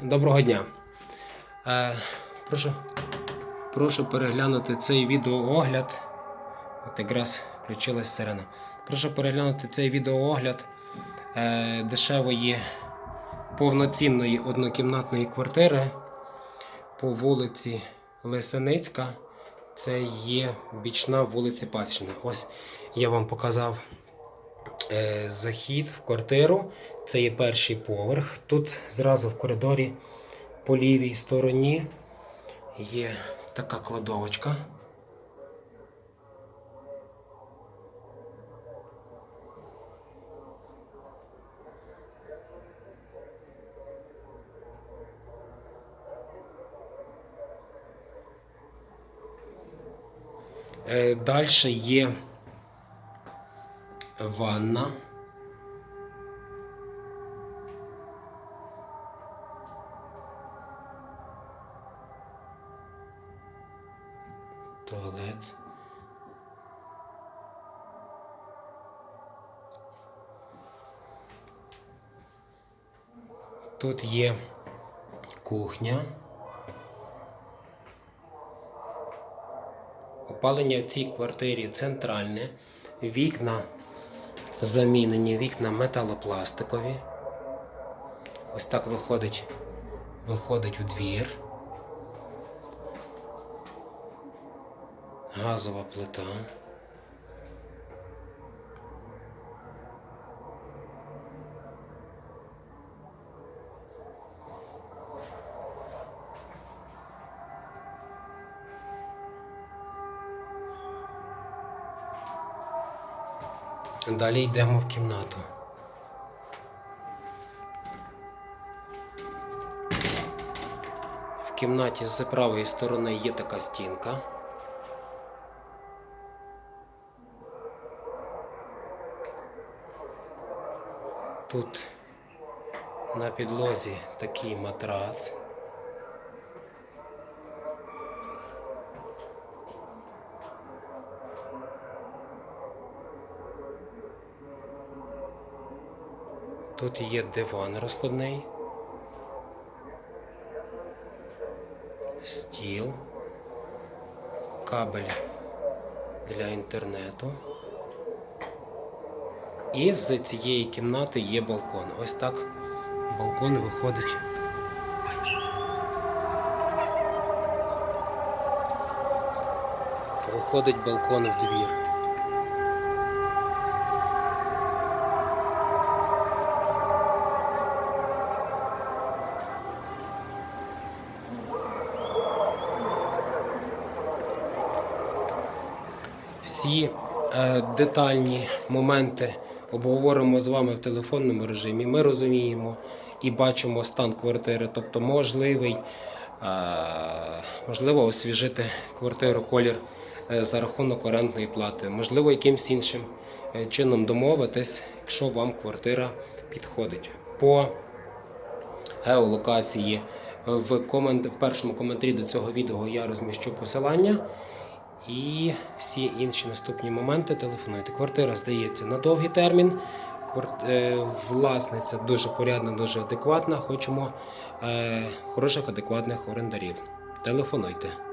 Доброго дня. Е, прошу, прошу переглянути цей відеоогляд. От якраз включилась сирена. Прошу переглянути цей відеоогляд е, дешевої повноцінної однокімнатної квартири по вулиці Лисеницька. Це є бічна вулиця Пасічна. Ось я вам показав захід в квартиру. Це є перший поверх. Тут зразу в коридорі по лівій стороні є така кладовочка. Далі є ванна. Туалет. Тут є кухня. Опалення в цій квартирі центральне. Вікна замінені, вікна металопластикові. Ось так виходить, виходить у двір. Газова плита. Далі йдемо в кімнату. В кімнаті з правої сторони є така стінка. Тут на підлозі такий матрац. Тут є диван розкладний, стіл, кабель для інтернету. І з цієї кімнати є балкон. Ось так балкон виходить. Виходить балкон в двір. Всі е, детальні моменти обговоримо з вами в телефонному режимі. Ми розуміємо і бачимо стан квартири, тобто можливий, е, можливо освіжити квартиру колір е, за рахунок орендної плати, можливо, якимсь іншим чином домовитись, якщо вам квартира підходить. По геолокації в, комент... в першому коментарі до цього відео я розміщу посилання. І всі інші наступні моменти телефонуйте. Квартира здається на довгий термін. Е, Власниця дуже порядна, дуже адекватна. Хочемо е, хороших, адекватних орендарів. Телефонуйте.